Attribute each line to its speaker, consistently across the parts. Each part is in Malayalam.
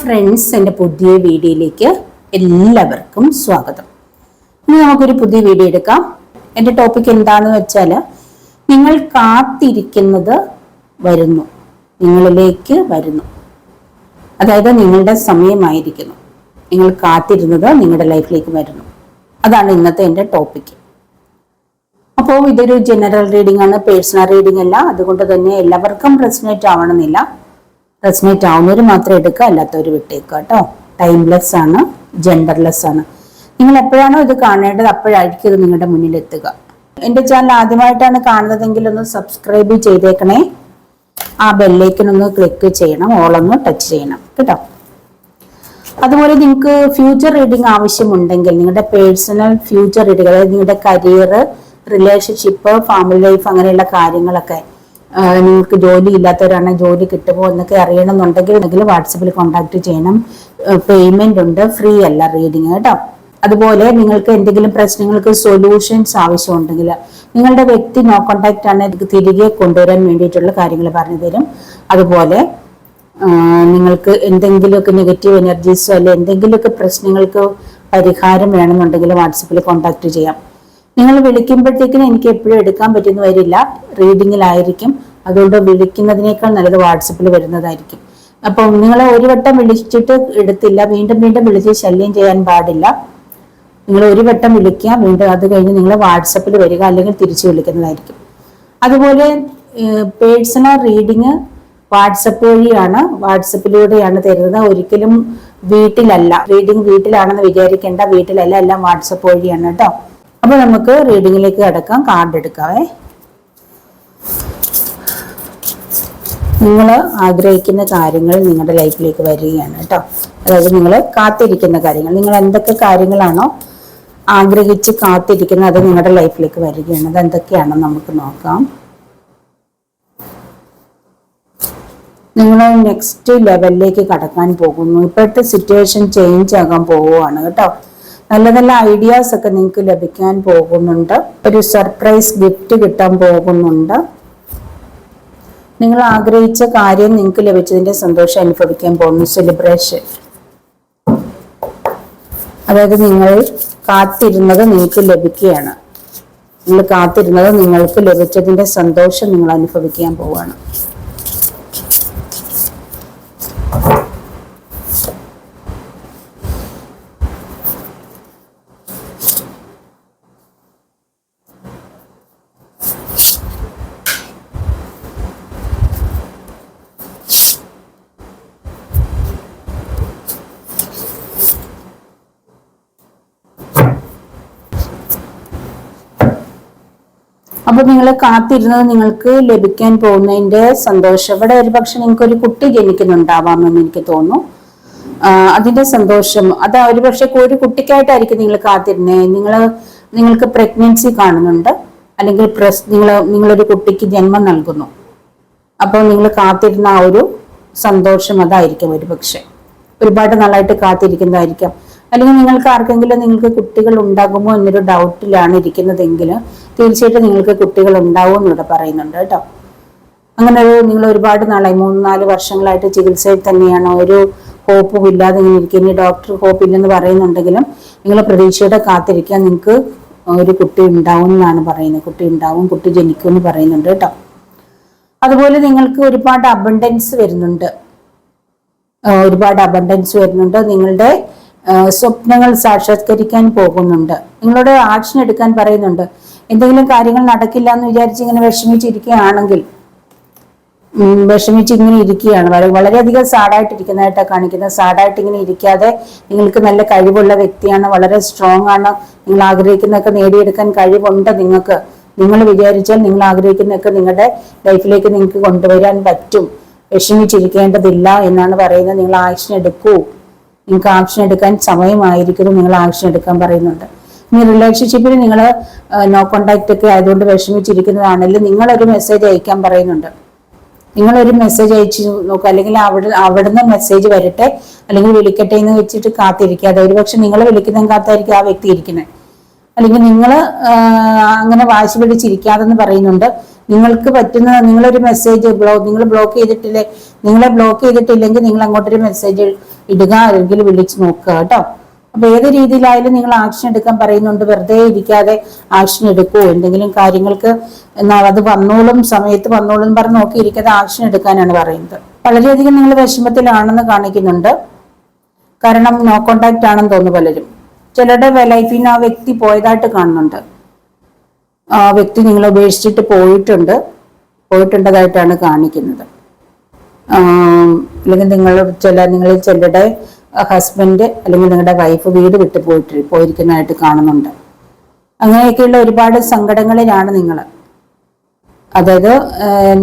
Speaker 1: ഫ്രണ്ട്സ് എന്റെ പുതിയ വീഡിയോയിലേക്ക് എല്ലാവർക്കും സ്വാഗതം. ഇനി നമുക്കൊരു പുതിയ വീഡിയോ എടുക്കാം. എന്റെ ടോപ്പിക് എന്താണെന്ന് വെച്ചാൽ നിങ്ങൾ കാത്തിരിക്കുന്നത് വരുന്നു. നിങ്ങളിലേക്ക് വരുന്നു. അതായത് നിങ്ങളുടെ സമയമായിരിക്കുന്നു. നിങ്ങൾ കാത്തിരുന്നത് നിങ്ങളുടെ ലൈഫിലേക്ക് വരുന്നു. അതാണ് ഇന്നത്തെ എന്റെ ടോപ്പിക് അപ്പോൾ ഇതൊരു ജനറൽ റീഡിംഗ് ആണ് പേഴ്സണൽ റീഡിംഗ് അല്ല. അതുകൊണ്ട് തന്നെ എല്ലാവർക്കും റെസിനേറ്റ് ആവണമെന്നില്ല റെസിനേറ്റ് ആവുന്നവർ മാത്രം എടുക്കുക അല്ലാത്തവർ വിട്ടേക്കുക കേട്ടോ ടൈംലെസ് ആണ് ജെൻഡർലെസ് ആണ്. നിങ്ങൾ എപ്പോഴാണോ ഇത് കാണേണ്ടത് അപ്പോഴായിരിക്കും ഇത് നിങ്ങളുടെ മുന്നിൽ എത്തുക. എന്റെ ചാനൽ ആദ്യമായിട്ടാണ് കാണുന്നതെങ്കിൽ ഒന്ന് സബ്സ്ക്രൈബ് ചെയ്തേക്കണേ. ആ ബെല്ലേക്കിനൊന്ന് ക്ലിക്ക് ചെയ്യണം ഓളൊന്ന് ടച്ച് ചെയ്യണം കേട്ടോ. അതുപോലെ നിങ്ങൾക്ക് ഫ്യൂച്ചർ റീഡിംഗ് ആവശ്യമുണ്ടെങ്കിൽ നിങ്ങളുടെ പേഴ്സണൽ ഫ്യൂച്ചർ റീഡിംഗ് അതായത് നിങ്ങളുടെ കരിയർ റിലേഷൻഷിപ്പ് ഫാമിലി ലൈഫ് അങ്ങനെയുള്ള കാര്യങ്ങളൊക്കെ നിങ്ങൾക്ക് ജോലി ഇല്ലാത്തവരാണ് ജോലി കിട്ടുമോ എന്നൊക്കെ അറിയണമെന്നുണ്ടെങ്കിൽ വാട്സപ്പിൽ കോൺടാക്ട് ചെയ്യണം. പേയ്മെന്റ് ഉണ്ട്. ഫ്രീ അല്ല റീഡിങ് കേട്ടോ. അതുപോലെ നിങ്ങൾക്ക് എന്തെങ്കിലും പ്രശ്നങ്ങൾക്ക് സൊല്യൂഷൻസ് ആവശ്യമുണ്ടെങ്കിൽ നിങ്ങളുടെ വ്യക്തി നോ കോൺടാക്ട് ആണ് തിരികെ കൊണ്ടുവരാൻ വേണ്ടിയിട്ടുള്ള കാര്യങ്ങൾ പറഞ്ഞു തരും. അതുപോലെ നിങ്ങൾക്ക് എന്തെങ്കിലുമൊക്കെ നെഗറ്റീവ് എനർജീസോ അല്ലെ എന്തെങ്കിലുമൊക്കെ പ്രശ്നങ്ങൾക്ക് പരിഹാരം വേണമെന്നുണ്ടെങ്കിൽ വാട്സപ്പിൽ കോൺടാക്ട് ചെയ്യാം. നിങ്ങൾ വിളിക്കുമ്പോഴത്തേക്കിനും എനിക്ക് എപ്പോഴും എടുക്കാൻ പറ്റുന്ന വരില്ല. റീഡിങ്ങിലായിരിക്കും. അതുകൊണ്ട് വിളിക്കുന്നതിനേക്കാൾ നല്ലത് വാട്സപ്പിൽ വരുന്നതായിരിക്കും. അപ്പം നിങ്ങൾ ഒരു വട്ടം വിളിച്ചിട്ട് എടുത്തില്ല. വീണ്ടും വീണ്ടും വിളിച്ച് ശല്യം ചെയ്യാൻ പാടില്ല. നിങ്ങൾ ഒരു വട്ടം വിളിക്കുക. വീണ്ടും അത് കഴിഞ്ഞ് നിങ്ങൾ വാട്സപ്പിൽ വരിക അല്ലെങ്കിൽ തിരിച്ചു വിളിക്കുന്നതായിരിക്കും. അതുപോലെ പേഴ്സണൽ റീഡിങ് വാട്സപ്പ് വഴിയാണ്. വാട്സപ്പിലൂടെയാണ് തരുന്നത്. ഒരിക്കലും വീട്ടിലല്ല. റീഡിങ് വീട്ടിലാണെന്ന് വിചാരിക്കേണ്ട. വീട്ടിലല്ല എല്ലാം വാട്സപ്പ് വഴിയാണ് കേട്ടോ. അപ്പൊ നമുക്ക് റീഡിങ്ങിലേക്ക് കിടക്കാം. കാർഡ് എടുക്കാവേ. നിങ്ങൾ ആഗ്രഹിക്കുന്ന കാര്യങ്ങൾ നിങ്ങളുടെ ലൈഫിലേക്ക് വരികയാണ് കേട്ടോ അതായത് നിങ്ങൾ കാത്തിരിക്കുന്ന കാര്യങ്ങൾ. നിങ്ങൾ എന്തൊക്കെ കാര്യങ്ങളാണോ ആഗ്രഹിച്ച് കാത്തിരിക്കുന്നത് അത് നിങ്ങളുടെ ലൈഫിലേക്ക് വരികയാണ്. അത് എന്തൊക്കെയാണെന്ന് നമുക്ക് നോക്കാം. നിങ്ങൾ നെക്സ്റ്റ് ലെവലിലേക്ക് കടക്കാൻ പോകുന്നു. ഇപ്പോഴത്തെ സിറ്റുവേഷൻ ചേഞ്ച് ആകാൻ പോവുകയാണ് കേട്ടോ നല്ല നല്ല ഐഡിയാസ് ഒക്കെ നിങ്ങൾക്ക് ലഭിക്കാൻ പോകുന്നുണ്ട്. ഒരു സർപ്രൈസ് ഗിഫ്റ്റ് കിട്ടാൻ പോകുന്നുണ്ട്. നിങ്ങൾ ആഗ്രഹിച്ച കാര്യം നിങ്ങൾക്ക് ലഭിച്ചതിന്റെ സന്തോഷം അനുഭവിക്കാൻ പോകുന്നു. സെലിബ്രേഷൻ അതായത് നിങ്ങൾ കാത്തിരുന്നത് നിങ്ങൾക്ക് ലഭിക്കുകയാണ്. നിങ്ങൾ കാത്തിരുന്നത് നിങ്ങൾക്ക് ലഭിച്ചതിന്റെ സന്തോഷം നിങ്ങൾ അനുഭവിക്കാൻ പോവുകയാണ്. അപ്പൊ നിങ്ങൾ കാത്തിരുന്നത് നിങ്ങൾക്ക് ലഭിക്കാൻ പോകുന്നതിന്റെ സന്തോഷം. ഇവിടെ ഒരു പക്ഷെ നിങ്ങൾക്ക് ഒരു കുട്ടി ജനിക്കുന്നുണ്ടാവാമെന്ന് എനിക്ക് തോന്നുന്നു. അതിന്റെ സന്തോഷം. അത് ഒരു പക്ഷെ ഒരു കുട്ടിക്കായിട്ടായിരിക്കും നിങ്ങൾ കാത്തിരുന്നത് നിങ്ങൾ നിങ്ങൾക്ക് പ്രഗ്നൻസി കാണുന്നുണ്ട്. അല്ലെങ്കിൽ പ്രസ് നിങ്ങൾ നിങ്ങളൊരു കുട്ടിക്ക് ജന്മം നൽകുന്നു. അപ്പോൾ നിങ്ങൾ കാത്തിരുന്ന ആ ഒരു സന്തോഷം അതായിരിക്കും ഒരു പക്ഷെ. ഒരുപാട് നാളായിട്ട് കാത്തിരിക്കുന്നതായിരിക്കാം. അല്ലെങ്കിൽ നിങ്ങൾക്ക് ആർക്കെങ്കിലും നിങ്ങൾക്ക് കുട്ടികൾ ഉണ്ടാകുമോ എന്നൊരു ഡൗട്ടിലാണ് ഇരിക്കുന്നതെങ്കിൽ തീർച്ചയായിട്ടും നിങ്ങൾക്ക് കുട്ടികൾ ഉണ്ടാവും എന്നിവിടെ പറയുന്നുണ്ട് കേട്ടോ. അങ്ങനെ ഒരു നിങ്ങൾ ഒരുപാട് നാളായി മൂന്ന് നാല് വർഷങ്ങളായിട്ട് ചികിത്സയിൽ തന്നെയാണ്. ഒരു ഹോപ്പും ഇല്ലാതെ ഇങ്ങനെ ഇരിക്കുക. ഇനി ഡോക്ടർ ഹോപ്പ് ഇല്ലെന്ന് പറയുന്നുണ്ടെങ്കിലും നിങ്ങൾ പ്രതീക്ഷയോടെ കാത്തിരിക്കാൻ നിങ്ങൾക്ക് ഒരു കുട്ടി ഉണ്ടാവും എന്നാണ് പറയുന്നത്. കുട്ടി ഉണ്ടാവും കുട്ടി ജനിക്കും എന്ന് പറയുന്നുണ്ട് കേട്ടോ. അതുപോലെ നിങ്ങൾക്ക് ഒരുപാട് അബണ്ടൻസ് വരുന്നുണ്ട്. ഒരുപാട് അബണ്ടൻസ് വരുന്നുണ്ട്. നിങ്ങളുടെ സ്വപ്നങ്ങൾ സാക്ഷാത്കരിക്കാൻ പോകുന്നുണ്ട്. നിങ്ങളോട് ആക്ഷൻ എടുക്കാൻ പറയുന്നുണ്ട്. എന്തെങ്കിലും കാര്യങ്ങൾ നടക്കില്ല എന്ന് വിചാരിച്ച് ഇങ്ങനെ വിഷമിച്ചിരിക്കുകയാണെങ്കിൽ വിഷമിച്ച് ഇങ്ങനെ ഇരിക്കുകയാണ്. വളരെ വളരെയധികം സാഡായിട്ടിരിക്കുന്നതായിട്ടാണ് കാണിക്കുന്നത്. സാഡായിട്ട് ഇങ്ങനെ ഇരിക്കാതെ നിങ്ങൾക്ക് നല്ല കഴിവുള്ള വ്യക്തിയാണ് വളരെ സ്ട്രോങ് ആണ്. നിങ്ങൾ ആഗ്രഹിക്കുന്നതൊക്കെ നേടിയെടുക്കാൻ കഴിവുണ്ട് നിങ്ങൾക്ക്. നിങ്ങൾ വിചാരിച്ചാൽ നിങ്ങൾ ആഗ്രഹിക്കുന്നതൊക്കെ നിങ്ങളുടെ ലൈഫിലേക്ക് നിങ്ങൾക്ക് കൊണ്ടുവരാൻ പറ്റും. വിഷമിച്ചിരിക്കേണ്ടതില്ല എന്നാണ് പറയുന്നത്. നിങ്ങൾ ആക്ഷൻ എടുക്കൂ. നിങ്ങൾക്ക് ആക്ഷൻ എടുക്കാൻ സമയമായിരിക്കും നിങ്ങൾ ആക്ഷൻ എടുക്കാൻ പറയുന്നുണ്ട്. ഇനി റിലേഷൻഷിപ്പിൽ നിങ്ങൾ നോ കോണ്ടാക്ട് ഒക്കെ ആയതുകൊണ്ട് വിഷമിച്ചിരിക്കുന്നതാണെങ്കിൽ നിങ്ങളൊരു മെസ്സേജ് അയക്കാൻ പറയുന്നുണ്ട്. നിങ്ങളൊരു മെസ്സേജ് അയച്ചു നോക്കുക അല്ലെങ്കിൽ അവിടെ അവിടുന്ന് മെസ്സേജ് വരട്ടെ അല്ലെങ്കിൽ വിളിക്കട്ടെ എന്ന് വെച്ചിട്ട് കാത്തിരിക്കാതെ ഒരുപക്ഷെ നിങ്ങൾ വിളിക്കുന്ന കാത്തായിരിക്കും ആ വ്യക്തി ഇരിക്കുന്നത്. അല്ലെങ്കിൽ നിങ്ങൾ അങ്ങനെ വാശി പിടിച്ചിരിക്കാതെന്ന് പറയുന്നുണ്ട്. നിങ്ങൾക്ക് പറ്റുന്ന നിങ്ങളൊരു മെസ്സേജ് ബ്ലോക്ക് നിങ്ങൾ ബ്ലോക്ക് ചെയ്തിട്ടില്ലേ? നിങ്ങളെ ബ്ലോക്ക് ചെയ്തിട്ടില്ലെങ്കിൽ നിങ്ങൾ അങ്ങോട്ടൊരു മെസ്സേജ് ഇടുക അല്ലെങ്കിൽ വിളിച്ച് നോക്കുക കേട്ടോ. അപ്പൊ ഏത് രീതിയിലായാലും നിങ്ങൾ ആക്ഷൻ എടുക്കാൻ പറയുന്നുണ്ട്. വെറുതെ ഇരിക്കാതെ ആക്ഷൻ എടുക്കൂ. എന്തെങ്കിലും കാര്യങ്ങൾക്ക് അത് വന്നോളും സമയത്ത് വന്നോളും പറഞ്ഞ് നോക്കിയിരിക്കാതെ ആക്ഷൻ എടുക്കാനാണ് പറയുന്നത്. വളരെയധികം നിങ്ങൾ വിഷമത്തിലാണെന്ന് കാണിക്കുന്നുണ്ട്. കാരണം നോ കോണ്ടാക്ട് ആണെന്ന് തോന്നുന്നു പലരും. ചിലരുടെ ലൈഫിൽ നിന്ന് ആ വ്യക്തി പോയതായിട്ട് കാണുന്നുണ്ട്. ആ വ്യക്തി നിങ്ങളെ ഉപേക്ഷിച്ചിട്ട് പോയിട്ടുണ്ട്. പോയിട്ടുണ്ടതായിട്ടാണ് കാണിക്കുന്നത്. അല്ലെങ്കിൽ നിങ്ങൾ ചില നിങ്ങളിൽ ചിലരുടെ ഹസ്ബൻഡ് അല്ലെങ്കിൽ നിങ്ങളുടെ വൈഫ് വീട് വിട്ട് പോയിട്ട് പോയിരിക്കുന്നതായിട്ട് കാണുന്നുണ്ട്. അങ്ങനെയൊക്കെയുള്ള ഒരുപാട് സങ്കടങ്ങളിലാണ് നിങ്ങൾ അതായത്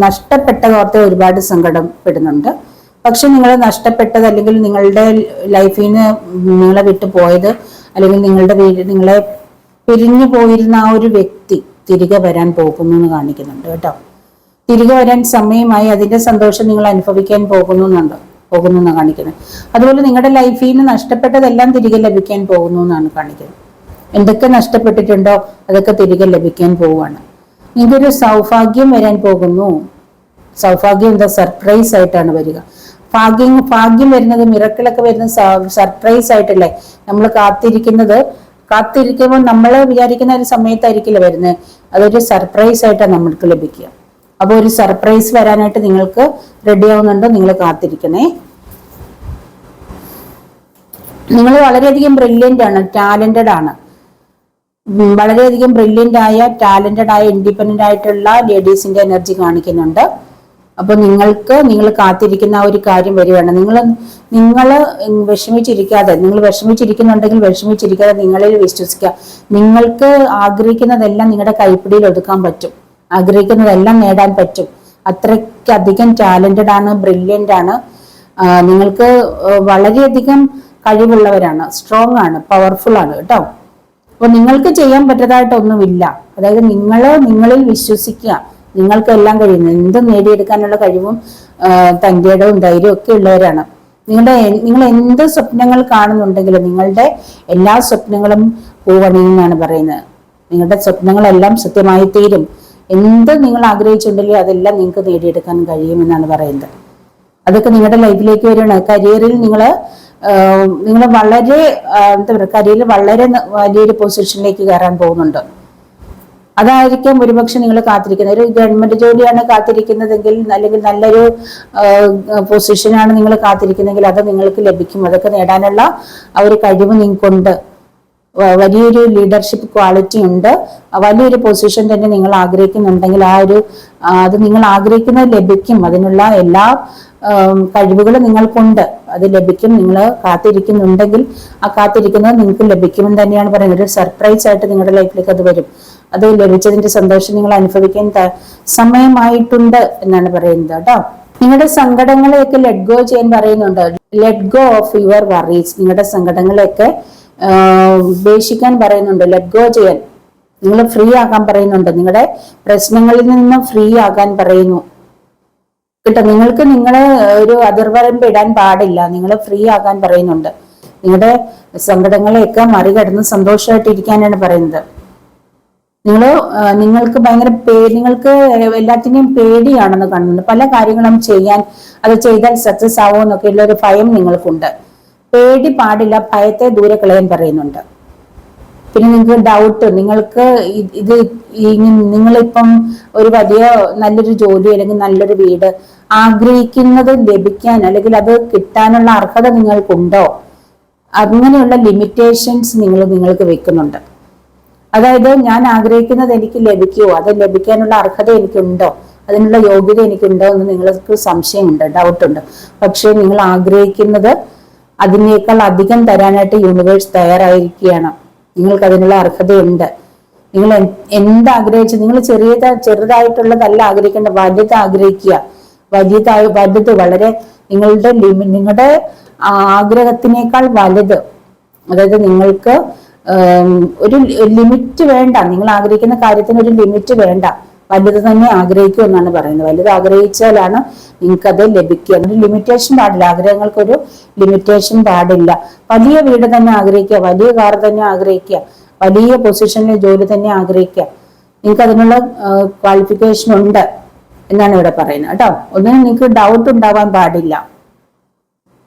Speaker 1: നഷ്ടപ്പെട്ട ഓർത്ത് ഒരുപാട് സങ്കടം പെടുന്നുണ്ട്. പക്ഷെ നിങ്ങൾ നഷ്ടപ്പെട്ടത് അല്ലെങ്കിൽ നിങ്ങളുടെ ലൈഫിൽ നിന്ന് നിങ്ങളെ വിട്ടു പോയത് അല്ലെങ്കിൽ നിങ്ങളുടെ വീട് നിങ്ങളെ പിരിഞ്ഞു പോയിരുന്ന ആ ഒരു വ്യക്തി തിരികെ വരാൻ പോകുന്നു എന്ന് കാണിക്കുന്നുണ്ട് കേട്ടോ. തിരികെ വരാൻ സമയമായി അതിന്റെ സന്തോഷം നിങ്ങൾ അനുഭവിക്കാൻ പോകുന്നു എന്നുണ്ട് പോകുന്നു എന്നാണ് കാണിക്കുന്നത്. അതുപോലെ നിങ്ങളുടെ ലൈഫിൽ നിന്ന് നഷ്ടപ്പെട്ടതെല്ലാം തിരികെ ലഭിക്കാൻ പോകുന്നു എന്നാണ് കാണിക്കുന്നത്. എന്തൊക്കെ നഷ്ടപ്പെട്ടിട്ടുണ്ടോ അതൊക്കെ തിരികെ ലഭിക്കാൻ പോവുകയാണ്. നിങ്ങൾക്കൊരു സൗഭാഗ്യം വരാൻ പോകുന്നു. സൗഭാഗ്യം എന്താ? സർപ്രൈസ് ആയിട്ടാണ് വരിക. ഭാഗ്യം ഭാഗ്യം വരുന്നത് മിറക്കിളൊക്കെ വരുന്നത് സർപ്രൈസ് ആയിട്ടല്ലേ? നമ്മൾ കാത്തിരിക്കുന്നത് കാത്തിരിക്കുമ്പോൾ നമ്മൾ വിചാരിക്കുന്ന ഒരു സമയത്തായിരിക്കില്ല വരുന്നത് അതൊരു സർപ്രൈസ് ആയിട്ടാണ് നമ്മൾക്ക് ലഭിക്കുക. അപ്പോൾ ഒരു സർപ്രൈസ് വരാനായിട്ട് നിങ്ങൾക്ക് റെഡി ആവുന്നുണ്ടോ? നിങ്ങൾ കാത്തിരിക്കണേ. നിങ്ങൾ വളരെയധികം ബ്രില്യന്റ് ആണ് ടാലന്റഡ് ആണ്. വളരെയധികം ബ്രില്യന്റ് ആയ ടാലന്റഡ് ആയ ഇൻഡിപെൻഡന്റ് ആയിട്ടുള്ള ലേഡീസിന്റെ എനർജി കാണിക്കുന്നുണ്ട്. അപ്പൊ നിങ്ങൾക്ക് നിങ്ങൾ കാത്തിരിക്കുന്ന ഒരു കാര്യം വരികയാണ്. നിങ്ങൾ നിങ്ങൾ വിഷമിച്ചിരിക്കാതെ നിങ്ങൾ വിഷമിച്ചിരിക്കുന്നുണ്ടെങ്കിൽ വിഷമിച്ചിരിക്കാതെ നിങ്ങളിൽ വിശ്വസിക്കുക. നിങ്ങൾക്ക് ആഗ്രഹിക്കുന്നതെല്ലാം നിങ്ങളുടെ കൈപ്പിടിയിൽ ഒതുക്കാൻ പറ്റും. ആഗ്രഹിക്കുന്നതെല്ലാം നേടാൻ പറ്റും. അത്രയ്ക്കധികം ടാലന്റഡ് ആണ് ബ്രില്യന്റ് ആണ്. നിങ്ങൾക്ക് വളരെയധികം കഴിവുള്ളവരാണ് സ്ട്രോങ് ആണ് പവർഫുൾ ആണ് കേട്ടോ. അപ്പൊ നിങ്ങൾക്ക് ചെയ്യാൻ പറ്റതായിട്ടൊന്നുമില്ല. അതായത് നിങ്ങൾ നിങ്ങളിൽ വിശ്വസിക്കുക. നിങ്ങൾക്ക് എല്ലാം കഴിയുന്നു എന്തും നേടിയെടുക്കാനുള്ള കഴിവും ഇടവും ധൈര്യവും ഒക്കെ ഉള്ളവരാണ്. നിങ്ങളുടെ നിങ്ങൾ എന്ത് സ്വപ്നങ്ങൾ കാണുന്നുണ്ടെങ്കിലും നിങ്ങളുടെ എല്ലാ സ്വപ്നങ്ങളും പൂവണിയെന്നാണ് പറയുന്നത്. നിങ്ങളുടെ സ്വപ്നങ്ങളെല്ലാം സത്യമായി തീരും. എന്ത് നിങ്ങൾ ആഗ്രഹിച്ചിട്ടുണ്ടെങ്കിലും അതെല്ലാം നിങ്ങൾക്ക് നേടിയെടുക്കാൻ കഴിയുമെന്നാണ് പറയുന്നത്. അതൊക്കെ നിങ്ങളുടെ ലൈഫിലേക്ക് വരുകയാണ്. കരിയറിൽ നിങ്ങൾ നിങ്ങൾ വളരെ എന്താ പറയുക കരിയറിൽ വളരെ വലിയൊരു പൊസിഷനിലേക്ക് കയറാൻ പോകുന്നുണ്ട്. അതായിരിക്കും ഒരുപക്ഷെ നിങ്ങൾ കാത്തിരിക്കുന്നത്. ഒരു ഗവൺമെന്റ് ജോലിയാണ് കാത്തിരിക്കുന്നതെങ്കിൽ അല്ലെങ്കിൽ നല്ലൊരു പൊസിഷനാണ് നിങ്ങൾ കാത്തിരിക്കുന്നതെങ്കിൽ അത് നിങ്ങൾക്ക് ലഭിക്കും. അതൊക്കെ നേടാനുള്ള ആ ഒരു കഴിവ് നിങ്ങൾക്കുണ്ട്. വലിയൊരു ലീഡർഷിപ്പ് ക്വാളിറ്റി ഉണ്ട്. വലിയൊരു പൊസിഷൻ തന്നെ നിങ്ങൾ ആഗ്രഹിക്കുന്നുണ്ടെങ്കിൽ ആ ഒരു അത് നിങ്ങൾ ആഗ്രഹിക്കുന്നത് ലഭിക്കും. അതിനുള്ള എല്ലാ കഴിവുകളും നിങ്ങൾക്കുണ്ട്. അത് ലഭിക്കും. നിങ്ങൾ കാത്തിരിക്കുന്നുണ്ടെങ്കിൽ ആ കാത്തിരിക്കുന്നത് നിങ്ങൾക്ക് ലഭിക്കുമെന്ന് തന്നെയാണ് പറയുന്നത്. ഒരു സർപ്രൈസ് ആയിട്ട് നിങ്ങളുടെ ലൈഫിലേക്ക് അത് വരും. അത് ലഭിച്ചതിന്റെ സന്തോഷം നിങ്ങൾ അനുഭവിക്കാൻ സമയമായിട്ടുണ്ട് എന്നാണ് പറയുന്നത് കേട്ടോ. നിങ്ങളുടെ സങ്കടങ്ങളെയൊക്കെ ലെറ്റ് ഗോ ചെയ്യാൻ പറയുന്നുണ്ട്. Let go of your worries നിങ്ങളുടെ സങ്കടങ്ങളെയൊക്കെ ഉപേക്ഷിക്കാൻ പറയുന്നുണ്ട്. ലെറ്റ് ഗോ ചെയ്യാൻ. നിങ്ങൾ ഫ്രീ ആകാൻ പറയുന്നുണ്ട്. നിങ്ങളുടെ പ്രശ്നങ്ങളിൽ നിന്ന് ഫ്രീ ആകാൻ പറയുന്നു. കേട്ടോ നിങ്ങൾക്ക് നിങ്ങളെ ഒരു അതിർവരമ്പ് ഇടാൻ പാടില്ല. നിങ്ങൾ ഫ്രീ ആകാൻ പറയുന്നുണ്ട്. നിങ്ങളുടെ സങ്കടങ്ങളെയൊക്കെ മറികടന്ന് സന്തോഷമായിട്ട് ഇരിക്കാനാണ് പറയുന്നത്. നിങ്ങൾ നിങ്ങൾക്ക് ഭയങ്കര പേ നിങ്ങൾക്ക് എല്ലാത്തിനെയും പേടിയാണെന്ന് കാണുന്നുണ്ട് പല കാര്യങ്ങളും ചെയ്യാൻ അത് ചെയ്താൽ സക്സസ് എന്നൊക്കെ ഉള്ള ഒരു ഭയം നിങ്ങൾക്കുണ്ട്. പേടി പാടില്ല ഭയത്തെ ദൂരെ കളയാൻ പറയുന്നുണ്ട്. പിന്നെ നിങ്ങൾക്ക് ഡൗട്ട് നിങ്ങൾക്ക് ഇത് നിങ്ങളിപ്പം ഒരു വലിയ നല്ലൊരു ജോലി അല്ലെങ്കിൽ നല്ലൊരു വീട് ആഗ്രഹിക്കുന്നത് ലഭിക്കാൻ അല്ലെങ്കിൽ അത് കിട്ടാനുള്ള അർഹത നിങ്ങൾക്കുണ്ടോ? അങ്ങനെയുള്ള ലിമിറ്റേഷൻസ് നിങ്ങൾ നിങ്ങൾക്ക് വെക്കുന്നുണ്ട്. അതായത് ഞാൻ ആഗ്രഹിക്കുന്നത് എനിക്ക് ലഭിക്കുമോ അത് ലഭിക്കാനുള്ള അർഹത എനിക്കുണ്ടോ? അതിനുള്ള യോഗ്യത എനിക്കുണ്ടോ എന്ന് നിങ്ങൾക്ക് സംശയമുണ്ട് ഡൗട്ടുണ്ട്. പക്ഷേ നിങ്ങൾ ആഗ്രഹിക്കുന്നത് അതിനേക്കാൾ അധികം തരാനായിട്ട് യൂണിവേഴ്സ് തയ്യാറായിരിക്കുകയാണ്. നിങ്ങൾക്ക് അതിനുള്ള അർഹതയുണ്ട്. നിങ്ങൾ എന്താഗ്രഹിച്ചു നിങ്ങൾ ചെറിയ ചെറുതായിട്ടുള്ളതല്ല ആഗ്രഹിക്കേണ്ട വലുത് ആഗ്രഹിക്കുക. വലിയതായ വലുത് വളരെ നിങ്ങളുടെ ലിമി നിങ്ങളുടെ ആഗ്രഹത്തിനേക്കാൾ വലുത്. അതായത് നിങ്ങൾക്ക് ഒരു ലിമിറ്റ് വേണ്ട. നിങ്ങൾ ആഗ്രഹിക്കുന്ന കാര്യത്തിന് ഒരു ലിമിറ്റ് വേണ്ട. വലുത് തന്നെ ആഗ്രഹിക്കൂ എന്നാണ് പറയുന്നത്. വലുത് ആഗ്രഹിച്ചാലാണ് നിങ്ങൾക്ക് അത് ലഭിക്കുക. ഒരു ലിമിറ്റേഷൻ പാടില്ല. ആഗ്രഹങ്ങൾക്കൊരു ലിമിറ്റേഷൻ പാടില്ല. വലിയ വീട് തന്നെ ആഗ്രഹിക്കുക. വലിയ കാർ തന്നെ ആഗ്രഹിക്കുക. വലിയ പൊസിഷനിൽ ജോലി തന്നെ ആഗ്രഹിക്കുക. നിങ്ങൾക്ക് അതിനുള്ള ക്വാളിഫിക്കേഷൻ ഉണ്ട് എന്നാണ് ഇവിടെ പറയുന്നത്. കേട്ടോ? ഒന്നിനും നിങ്ങൾക്ക് ഡൗട്ട് ഉണ്ടാവാൻ പാടില്ല.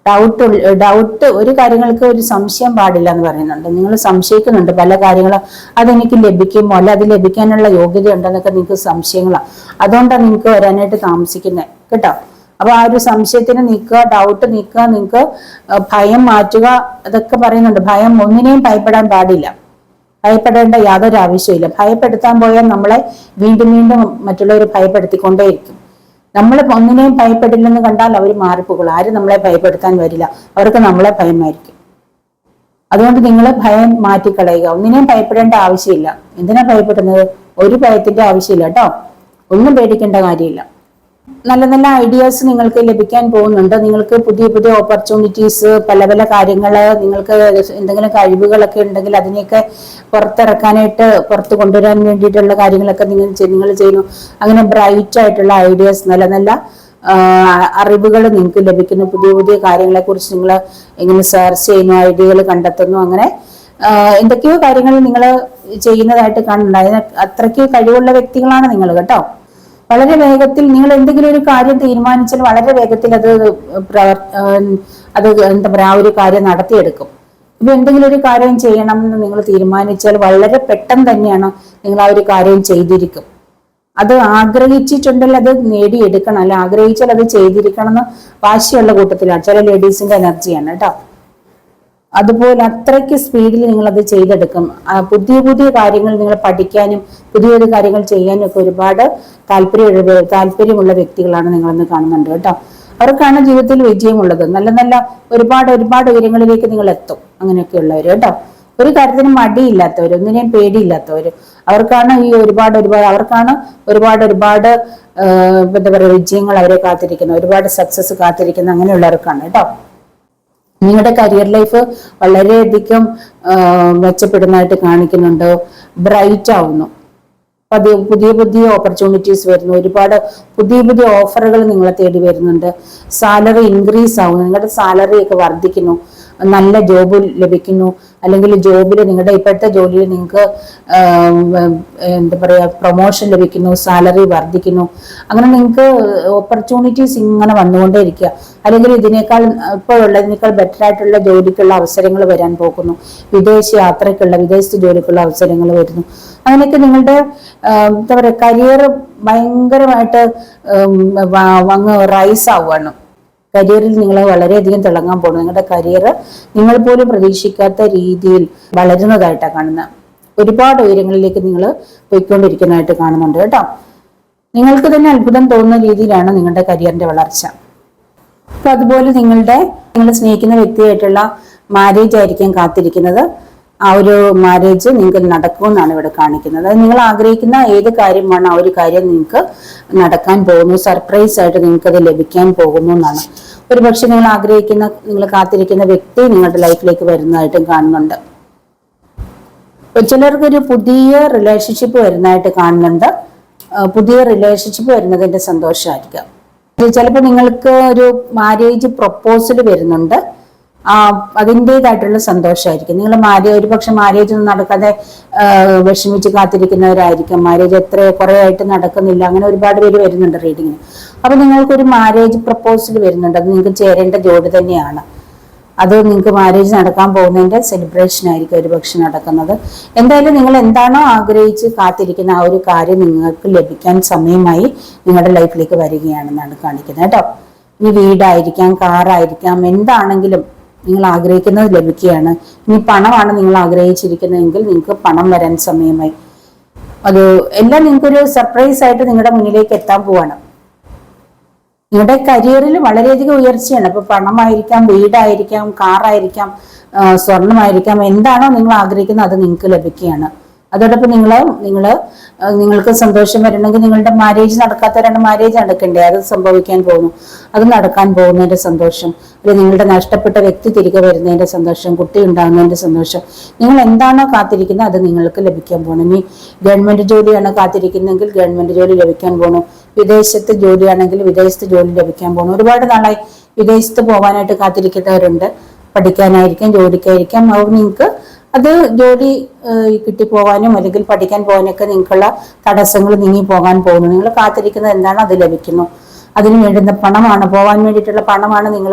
Speaker 1: ഡൗട്ട് ഡൗട്ട് ഒരു കാര്യങ്ങൾക്ക് ഒരു സംശയം പാടില്ല എന്ന് പറയുന്നുണ്ട്. നിങ്ങൾ സംശയിക്കുന്നുണ്ട് പല കാര്യങ്ങളും. അതെനിക്ക് ലഭിക്കുമോ? അല്ല അത് ലഭിക്കാനുള്ള യോഗ്യത ഉണ്ടെന്നൊക്കെ നിങ്ങൾക്ക് സംശയങ്ങളാണ് അതുകൊണ്ടാണ് നിങ്ങൾക്ക് വരാനായിട്ട് താമസിക്കുന്നത്. കേട്ടോ? അപ്പൊ ആ ഒരു സംശയത്തിന് നീക്കുക ഡൗട്ട് നീക്കുക നിങ്ങൾക്ക് ഭയം മാറ്റുക അതൊക്കെ പറയുന്നുണ്ട്. ഭയം ഒന്നിനെയും ഭയപ്പെടാൻ പാടില്ല. ഭയപ്പെടേണ്ട യാതൊരു ആവശ്യമില്ല ഭയപ്പെടുത്താൻ പോയാൽ നമ്മളെ വീണ്ടും വീണ്ടും മറ്റുള്ളവർ ഭയപ്പെടുത്തിക്കൊണ്ടേയിരിക്കും. നമ്മൾ ഒന്നിനെയും ഭയപ്പെടില്ലെന്ന് കണ്ടാൽ അവർ മാറിപ്പോകും ആരും നമ്മളെ ഭയപ്പെടുത്താൻ വരില്ല. അവർക്ക് നമ്മളെ ഭയമായിരിക്കും. അതുകൊണ്ട് നിങ്ങൾ ഭയം മാറ്റിക്കളയുക. ഒന്നിനെയും ഭയപ്പെടേണ്ട ആവശ്യമില്ല. എന്തിനാ ഭയപ്പെടുന്നത്? ഒരു ഭയത്തിന്റെ ആവശ്യമില്ല കേട്ടോ. ഒന്നും പേടിക്കേണ്ട കാര്യമില്ല. നല്ല നല്ല ഐഡിയാസ് നിങ്ങൾക്ക് ലഭിക്കാൻ പോകുന്നുണ്ട്. നിങ്ങൾക്ക് പുതിയ പുതിയ ഓപ്പർച്യൂണിറ്റീസ് പല പല കാര്യങ്ങൾ നിങ്ങൾക്ക് എന്തെങ്കിലും കഴിവുകളൊക്കെ ഉണ്ടെങ്കിൽ അതിനെയൊക്കെ പുറത്തിറക്കാനായിട്ട് പുറത്ത് കൊണ്ടുവരാൻ വേണ്ടിയിട്ടുള്ള കാര്യങ്ങളൊക്കെ നിങ്ങൾ നിങ്ങൾ ചെയ്യുന്നു. അങ്ങനെ ബ്രൈറ്റ് ആയിട്ടുള്ള ഐഡിയാസ് നല്ല നല്ല അറിവുകൾ നിങ്ങൾക്ക് ലഭിക്കുന്നു. പുതിയ പുതിയ കാര്യങ്ങളെക്കുറിച്ച് നിങ്ങൾ ഇങ്ങനെ സെർച്ച് ചെയ്യുന്നു ഐഡിയകൾ കണ്ടെത്തുന്നു അങ്ങനെ എന്തൊക്കെയോ കാര്യങ്ങൾ നിങ്ങൾ ചെയ്യുന്നതായിട്ട് കാണുന്നുണ്ട്. അതിന് അത്രയ്ക്ക് കഴിവുള്ള വ്യക്തികളാണ് നിങ്ങൾ കേട്ടോ. വളരെ വേഗത്തിൽ നിങ്ങൾ എന്തെങ്കിലും ഒരു കാര്യം തീരുമാനിച്ചാൽ വളരെ വേഗത്തിൽ അത് അത് എന്താ പറയാ ആ ഒരു കാര്യം നടത്തിയെടുക്കും. ഇപ്പൊ എന്തെങ്കിലും ഒരു കാര്യം ചെയ്യണം എന്ന് നിങ്ങൾ തീരുമാനിച്ചാൽ വളരെ പെട്ടെന്ന് തന്നെയാണ് നിങ്ങൾ ആ ഒരു കാര്യം ചെയ്തിരിക്കും. അത് ആഗ്രഹിച്ചിട്ടുണ്ടെങ്കിൽ അത് നേടിയെടുക്കണം. അല്ല ആഗ്രഹിച്ചാൽ അത് ചെയ്തിരിക്കണം എന്ന് വാശിയുള്ള കൂട്ടത്തിലാണ്. ചില ലേഡീസിന്റെ എനർജിയാണ് കേട്ടോ. അതുപോലെ അത്രയ്ക്ക് സ്പീഡിൽ നിങ്ങൾ അത് ചെയ്തെടുക്കും. പുതിയ പുതിയ കാര്യങ്ങൾ നിങ്ങൾ പഠിക്കാനും പുതിയ പുതിയ കാര്യങ്ങൾ ചെയ്യാനും ഒക്കെ ഒരുപാട് താല്പര്യമുള്ള താല്പര്യമുള്ള വ്യക്തികളാണ് നിങ്ങളെന്ന് കാണുന്നുണ്ട് കേട്ടോ. അവർക്കാണ് ജീവിതത്തിൽ വിജയമുള്ളത്. നല്ല നല്ല ഒരുപാട് ഒരുപാട് ഉയരങ്ങളിലേക്ക് നിങ്ങൾ എത്തും അങ്ങനെയൊക്കെ ഉള്ളവർ കേട്ടോ. ഒരു കാര്യത്തിന് മടിയില്ലാത്തവർ ഒന്നിനെയും പേടിയില്ലാത്തവർ അവർക്കാണ് ഈ ഒരുപാട് ഒരുപാട് അവർക്കാണ് ഒരുപാട് ഒരുപാട് എന്താ പറയുക വിജയങ്ങൾ അവരെ കാത്തിരിക്കുന്നത് ഒരുപാട് സക്സസ് കാത്തിരിക്കുന്ന അങ്ങനെയുള്ളവർക്കാണ് കേട്ടോ. നിങ്ങളുടെ കരിയർ ലൈഫ് വളരെയധികം മെച്ചപ്പെടുന്നതായിട്ട് കാണിക്കുന്നുണ്ട്. ബ്രൈറ്റ് ആവുന്നു. പുതിയ പുതിയ ഓപ്പർച്യൂണിറ്റീസ് വരുന്നു. ഒരുപാട് പുതിയ പുതിയ ഓഫറുകൾ നിങ്ങളെ തേടി വരുന്നുണ്ട്. സാലറി ഇൻക്രീസ് ആവുന്നു. നിങ്ങളുടെ സാലറി ഒക്കെ വർദ്ധിക്കുന്നു. നല്ല ജോബ് ലഭിക്കുന്നു. അല്ലെങ്കിൽ ജോബിൽ നിങ്ങളുടെ ഇപ്പോഴത്തെ ജോലിയിൽ നിങ്ങൾക്ക് എന്താ പറയുക പ്രൊമോഷൻ ലഭിക്കുന്നു സാലറി വർദ്ധിക്കുന്നു. അങ്ങനെ നിങ്ങൾക്ക് ഓപ്പർച്യൂണിറ്റീസ് ഇങ്ങനെ വന്നുകൊണ്ടേ ഇരിക്കുക അല്ലെങ്കിൽ ഇതിനേക്കാൾ ഇപ്പോൾ ഉള്ളതിനേക്കാൾ ബെറ്റർ ആയിട്ടുള്ള ജോലിക്കുള്ള അവസരങ്ങൾ വരാൻ പോകുന്നു. വിദേശ യാത്രയ്ക്കുള്ള വിദേശത്ത് ജോലിക്കുള്ള അവസരങ്ങൾ വരുന്നു. അങ്ങനെയൊക്കെ നിങ്ങളുടെ എന്താ പറയുക കരിയർ ഭയങ്കരമായിട്ട് അങ്ങ് റൈസ് ആവുകയാണ്. കരിയറിൽ നിങ്ങൾ വളരെയധികം തിളങ്ങാൻ പോകുന്നു നിങ്ങളുടെ കരിയർ നിങ്ങൾ പോലും പ്രതീക്ഷിക്കാത്ത രീതിയിൽ വളരുന്നതായിട്ടാണ് കാണുന്നത്. ഒരുപാട് ഉയരങ്ങളിലേക്ക് നിങ്ങൾ പോയിക്കൊണ്ടിരിക്കുന്നതായിട്ട് കാണുന്നുണ്ട് കേട്ടോ. നിങ്ങൾക്ക് തന്നെ അത്ഭുതം തോന്നുന്ന രീതിയിലാണ് നിങ്ങളുടെ കരിയറിന്റെ വളർച്ച. അപ്പൊ അതുപോലെ നിങ്ങളുടെ നിങ്ങൾ സ്നേഹിക്കുന്ന വ്യക്തിയായിട്ടുള്ള മാരേജ് ആയിരിക്കും കാത്തിരിക്കുന്നത്. ആ ഒരു മാരേജ് നിങ്ങൾക്ക് നടക്കുമെന്നാണ് ഇവിടെ കാണിക്കുന്നത്. നിങ്ങൾ ആഗ്രഹിക്കുന്ന ഏത് കാര്യമാണ് ആ ഒരു കാര്യം നിങ്ങൾക്ക് നടക്കാൻ പോകുന്നു സർപ്രൈസ് ആയിട്ട് നിങ്ങൾക്ക് അത് ലഭിക്കാൻ പോകുന്നു എന്നാണ്. ഒരു പക്ഷെ നിങ്ങൾ ആഗ്രഹിക്കുന്ന നിങ്ങൾ കാത്തിരിക്കുന്ന വ്യക്തി നിങ്ങളുടെ ലൈഫിലേക്ക് വരുന്നതായിട്ടും കാണുന്നുണ്ട്. ചിലർക്കൊരു പുതിയ റിലേഷൻഷിപ്പ് വരുന്നതായിട്ട് കാണുന്നുണ്ട്. പുതിയ റിലേഷൻഷിപ്പ് വരുന്നതിന്റെ സന്തോഷമായിരിക്കാം. ചിലപ്പോൾ നിങ്ങൾക്ക് ഒരു മാരേജ് പ്രപ്പോസൽ വരുന്നുണ്ട്. അതിന്റെതായിട്ടുള്ള സന്തോഷമായിരിക്കും നിങ്ങൾ മാര്യേജ് ഒരുപക്ഷെ മാര്യേജ് ഒന്നും നടക്കാതെ വിഷമിച്ച് കാത്തിരിക്കുന്നവരായിരിക്കും. മാര്യേജ് എത്ര കുറെ ആയിട്ട് നടക്കുന്നില്ല. അങ്ങനെ ഒരുപാട് പേര് വരുന്നുണ്ട് റീഡിങ്ങിന്. അപ്പൊ നിങ്ങൾക്കൊരു മാര്യേജ് പ്രപ്പോസൽ വരുന്നുണ്ട്. അത് നിങ്ങൾക്ക് ചേരേണ്ട ജോലി തന്നെയാണ്. അത് നിങ്ങൾക്ക് മാരേജ് നടക്കാൻ പോകുന്നതിന്റെ സെലിബ്രേഷൻ ആയിരിക്കും ഒരുപക്ഷെ നടക്കുന്നത്. എന്തായാലും നിങ്ങൾ എന്താണോ ആഗ്രഹിച്ച് കാത്തിരിക്കുന്ന ആ ഒരു കാര്യം നിങ്ങൾക്ക് ലഭിക്കാൻ സമയമായി നിങ്ങളുടെ ലൈഫിലേക്ക് വരികയാണെന്നാണ് കാണിക്കുന്നത് കേട്ടോ. ഇനി വീടായിരിക്കാം കാറായിരിക്കാം എന്താണെങ്കിലും നിങ്ങൾ ആഗ്രഹിക്കുന്നത് ലഭിക്കുകയാണ്. ഇനി പണമാണ് നിങ്ങൾ ആഗ്രഹിച്ചിരിക്കുന്നതെങ്കിൽ നിങ്ങൾക്ക് പണം വരാൻ സമയമായി. അത് എല്ലാം നിങ്ങൾക്കൊരു സർപ്രൈസ് ആയിട്ട് നിങ്ങളുടെ മുന്നിലേക്ക് എത്താൻ പോവാണ്. നിങ്ങളുടെ കരിയറിൽ വളരെയധികം ഉയർച്ചയാണ്. അപ്പൊ പണമായിരിക്കാം വീടായിരിക്കാം കാറായിരിക്കാം സ്വർണമായിരിക്കാം എന്താണോ നിങ്ങൾ ആഗ്രഹിക്കുന്നത് അത് നിങ്ങൾക്ക് ലഭിക്കുകയാണ്. അതോടൊപ്പം നിങ്ങൾ നിങ്ങൾ നിങ്ങൾക്ക് സന്തോഷം വരണമെങ്കിൽ നിങ്ങളുടെ മാരേജ് നടക്കാത്തവരാണ് മാരേജ് നടക്കണ്ടേ? അത് സംഭവിക്കാൻ പോകുന്നു. അത് നടക്കാൻ പോകുന്നതിന്റെ സന്തോഷം. അല്ലെങ്കിൽ നിങ്ങളുടെ നഷ്ടപ്പെട്ട വ്യക്തി തിരികെ വരുന്നതിന്റെ സന്തോഷം കുട്ടി ഉണ്ടാകുന്നതിന്റെ സന്തോഷം. നിങ്ങൾ എന്താണോ കാത്തിരിക്കുന്നത് അത് നിങ്ങൾക്ക് ലഭിക്കാൻ പോകണം ഇനി ഗവൺമെന്റ് ജോലിയാണ് കാത്തിരിക്കുന്നതെങ്കിൽ ഗവൺമെന്റ് ജോലി ലഭിക്കാൻ പോകണം വിദേശത്ത് ജോലിയാണെങ്കിൽ വിദേശത്ത് ജോലി ലഭിക്കാൻ പോകണം ഒരുപാട് നാളായി വിദേശത്ത് പോകാനായിട്ട് കാത്തിരിക്കുന്നവരുണ്ട്. പഠിക്കാനായിരിക്കാം ജോലിക്കായിരിക്കാം. അവർ നിങ്ങൾക്ക് അത് ജോലി കിട്ടിപ്പോകാനും അല്ലെങ്കിൽ പഠിക്കാൻ പോകാനൊക്കെ നിങ്ങൾക്കുള്ള തടസ്സങ്ങൾ നീങ്ങി പോകാൻ പോകുന്നു. നിങ്ങൾ കാത്തിരിക്കുന്നത് എന്താണ്? അത് ലഭിക്കുന്നു. അതിന് വേണ്ടുന്ന പണമാണ്. പോകാൻ വേണ്ടിയിട്ടുള്ള പണമാണ് നിങ്ങൾ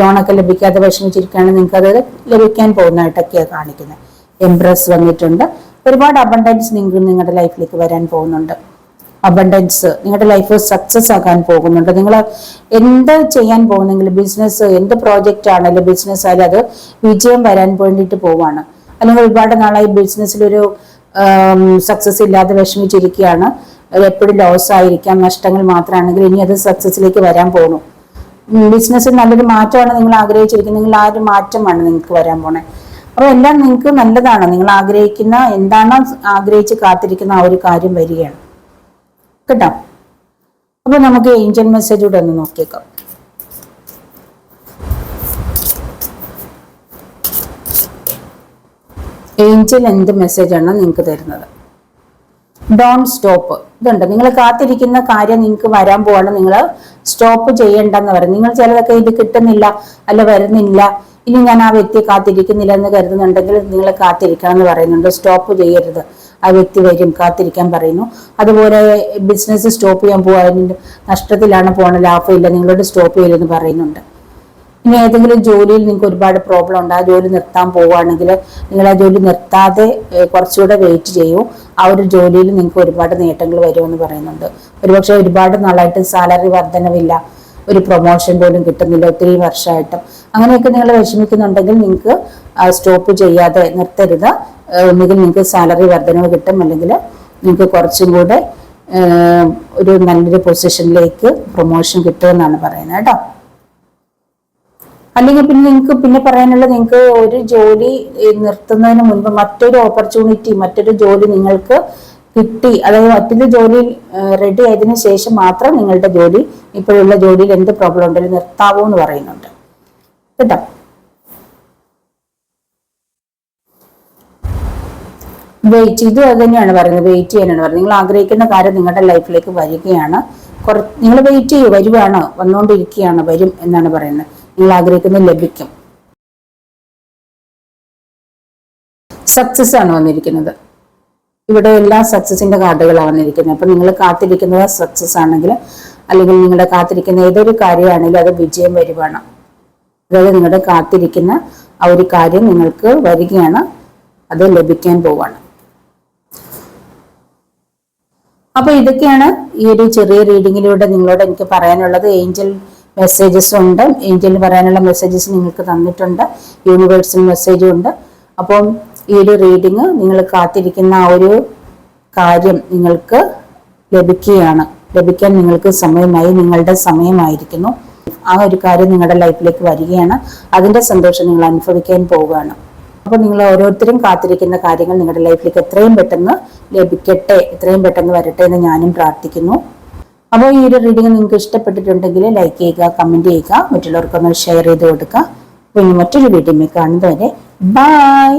Speaker 1: ലോണൊക്കെ ലഭിക്കാതെ വിഷമിച്ചിരിക്കുകയാണ്. നിങ്ങൾക്ക് അത് ലഭിക്കാൻ പോകുന്നതായിട്ടൊക്കെയാണ് കാണിക്കുന്നത്. എംപ്രസ് വന്നിട്ടുണ്ട്. ഒരുപാട് അബണ്ടൻസ് നിങ്ങൾ നിങ്ങളുടെ ലൈഫിലേക്ക് വരാൻ പോകുന്നുണ്ട്. അബണ്ടൻസ് നിങ്ങളുടെ ലൈഫ് സക്സസ് ആകാൻ പോകുന്നുണ്ട്. നിങ്ങൾ എന്ത് ചെയ്യാൻ പോകുന്നെങ്കിലും ബിസിനസ് എന്ത് പ്രോജക്റ്റ് ആണെങ്കിലും ബിസിനസ് ആയാലും അത് വിജയം വരാൻ വേണ്ടിയിട്ട് പോവാണ്. അല്ലെങ്കിൽ ഒരുപാട് നാളായി ബിസിനസ്സിലൊരു സക്സസ് ഇല്ലാതെ വിഷമിച്ചിരിക്കുകയാണ്. എപ്പോഴും ലോസ് ആയിരിക്കാം. നഷ്ടങ്ങൾ മാത്രമാണെങ്കിൽ ഇനി അത് സക്സസ്സിലേക്ക് വരാൻ പോകുന്നു ബിസിനസ്സിൽ നല്ലൊരു മാറ്റമാണ് നിങ്ങൾ ആഗ്രഹിച്ചിരിക്കുന്നെങ്കിൽ ആ ഒരു മാറ്റമാണ് നിങ്ങൾക്ക് വരാൻ പോണേ. അപ്പോൾ എല്ലാം നിങ്ങൾക്ക് നല്ലതാണ്. നിങ്ങൾ ആഗ്രഹിക്കുന്ന എന്താണോ ആഗ്രഹിച്ച് കാത്തിരിക്കുന്ന ആ ഒരു കാര്യം വരികയാണ്. കേട്ടോ? അപ്പൊ നമുക്ക് ഏഞ്ചൽ മെസ്സേജ് കൂടെ ഒന്ന് നോക്കിയേക്കാം. ഏഞ്ചൽ എന്ത് ആണ് നിങ്ങൾക്ക് തരുന്നത്? ഡോൺ സ്റ്റോപ്പ് ഇതുണ്ട്. നിങ്ങൾ കാത്തിരിക്കുന്ന കാര്യം നിങ്ങൾക്ക് വരാൻ പോവാണ്. നിങ്ങൾ സ്റ്റോപ്പ് ചെയ്യണ്ടെന്ന് പറയും. നിങ്ങൾ ചിലതൊക്കെ ഇത് കിട്ടുന്നില്ല അല്ല വരുന്നില്ല. ഇനി ഞാൻ ആ വ്യക്തിയെ കാത്തിരിക്കുന്നില്ല എന്ന് കരുതുന്നുണ്ടെങ്കിൽ നിങ്ങൾ കാത്തിരിക്കണം എന്ന് പറയുന്നുണ്ട്. സ്റ്റോപ്പ് ചെയ്യരുത്. ആ വ്യക്തി വരും. കാത്തിരിക്കാൻ പറയുന്നു. അതുപോലെ ബിസിനസ് സ്റ്റോപ്പ് ചെയ്യാൻ പോകാൻ നഷ്ടത്തിലാണ് പോണ ലാഭമില്ല. നിങ്ങളോട് സ്റ്റോപ്പ് ചെയ്യരുതെന്ന് പറയുന്നുണ്ട്. ഇനി ഏതെങ്കിലും ജോലിയിൽ നിങ്ങൾക്ക് ഒരുപാട് പ്രോബ്ലം ഉണ്ട് ആ ജോലി നിർത്താൻ പോവുകയാണെങ്കിൽ നിങ്ങൾ ആ ജോലി നിർത്താതെ കുറച്ചുകൂടെ വെയിറ്റ് ചെയ്യൂ. ആ ഒരു ജോലിയിൽ നിങ്ങൾക്ക് ഒരുപാട് നേട്ടങ്ങൾ വരുമെന്ന് പറയുന്നുണ്ട്. ഒരുപക്ഷെ ഒരുപാട് നാളായിട്ട് സാലറി വർധനവില്ല ഒരു പ്രൊമോഷൻ പോലും കിട്ടുന്നില്ല ഒത്തിരി വർഷമായിട്ടും. അങ്ങനെയൊക്കെ നിങ്ങൾ വിഷമിക്കുന്നുണ്ടെങ്കിൽ നിങ്ങൾക്ക് സ്റ്റോപ്പ് ചെയ്യാതെ നിർത്തരുത്. ഒന്നുകിൽ നിങ്ങൾക്ക് സാലറി വർധനവ് കിട്ടും അല്ലെങ്കിൽ നിങ്ങൾക്ക് കുറച്ചും കൂടെ ഒരു നല്ലൊരു പൊസിഷനിലേക്ക് പ്രൊമോഷൻ കിട്ടുമെന്നാണ് പറയുന്നത് കേട്ടോ. അല്ലെങ്കിൽ പിന്നെ നിങ്ങൾക്ക് പിന്നെ പറയാനുള്ളത് നിങ്ങൾക്ക് ഒരു ജോലി നിർത്തുന്നതിന് മുൻപ് മറ്റൊരു ഓപ്പർച്യൂണിറ്റി മറ്റൊരു ജോലി നിങ്ങൾക്ക് കിട്ടി. അതായത് മറ്റൊരു ജോലി റെഡി ആയതിനു ശേഷം മാത്രം നിങ്ങളുടെ ജോലി ഇപ്പോഴുള്ള ജോലിയിൽ എന്ത് പ്രോബ്ലം ഉണ്ടെങ്കിലും നിർത്താവൂ എന്ന് പറയുന്നുണ്ട്. കേട്ടോ? വെയിറ്റ് ഇത് അത് തന്നെയാണ് പറയുന്നത്. വെയിറ്റ് ചെയ്യാനാണ് പറയുന്നത്. നിങ്ങൾ ആഗ്രഹിക്കുന്ന കാര്യം നിങ്ങളുടെ ലൈഫിലേക്ക് വരികയാണ്. കുറ നിങ്ങൾ വെയിറ്റ് ചെയ്യൂ. വരുവാണ്. വന്നുകൊണ്ടിരിക്കുകയാണ് വരും എന്നാണ് പറയുന്നത്. നിങ്ങൾ ആഗ്രഹിക്കുന്നത് ലഭിക്കും. സക്സസ് ആണ് വന്നിരിക്കുന്നത്. ഇവിടെ എല്ലാ സക്സസിന്റെ കാർഡുകളാണ് വന്നിരിക്കുന്നത്. അപ്പൊ നിങ്ങൾ കാത്തിരിക്കുന്നത് സക്സസ് ആണെങ്കിൽ അല്ലെങ്കിൽ നിങ്ങളുടെ കാത്തിരിക്കുന്ന ഏതൊരു കാര്യമാണെങ്കിലും അത് വിജയം വരുവാണ്. അതായത് നിങ്ങളുടെ കാത്തിരിക്കുന്ന ആ ഒരു കാര്യം നിങ്ങൾക്ക് വരികയാണ്. അത് ലഭിക്കാൻ പോവാണ്. അപ്പൊ ഇതൊക്കെയാണ് ഈ ഒരു ചെറിയ റീഡിങ്ങിലൂടെ നിങ്ങളോട് എനിക്ക് പറയാനുള്ളത്. ഏഞ്ചൽ മെസ്സേജസ് ഉണ്ട്. ഏഞ്ചലിന് പറയാനുള്ള മെസ്സേജസ് നിങ്ങൾക്ക് തന്നിട്ടുണ്ട്. യൂണിവേഴ്സൽ മെസ്സേജും ഉണ്ട്. അപ്പം ഈ ഒരു റീഡിങ് നിങ്ങൾ കാത്തിരിക്കുന്ന ആ ഒരു കാര്യം നിങ്ങൾക്ക് ലഭിക്കുകയാണ്. ലഭിക്കാൻ നിങ്ങൾക്ക് സമയമായി നിങ്ങളുടെ സമയമായിരിക്കുന്നു. ആ ഒരു കാര്യം നിങ്ങളുടെ ലൈഫിലേക്ക് വരികയാണ്. അതിന്റെ സന്തോഷം നിങ്ങൾ അനുഭവിക്കാൻ പോവുകയാണ്. അപ്പോൾ നിങ്ങൾ ഓരോരുത്തരും കാത്തിരിക്കുന്ന കാര്യങ്ങൾ നിങ്ങളുടെ ലൈഫിലേക്ക് എത്രയും പെട്ടെന്ന് ലഭിക്കട്ടെ എത്രയും പെട്ടെന്ന് വരട്ടെ എന്ന് ഞാനും പ്രാർത്ഥിക്കുന്നു. അപ്പോൾ ഈ ഒരു റീഡിംഗ് നിങ്ങൾക്ക് ഇഷ്ടപ്പെട്ടിട്ടുണ്ടെങ്കിൽ ലൈക്ക് ചെയ്യുക കമന്റ് ചെയ്യുക. മറ്റുള്ളവർക്കൊന്ന് ഷെയർ ചെയ്ത് കൊടുക്കുക. പിന്നെ മറ്റൊരു വീഡിയോ കാണുന്നതുവരെ ബൈ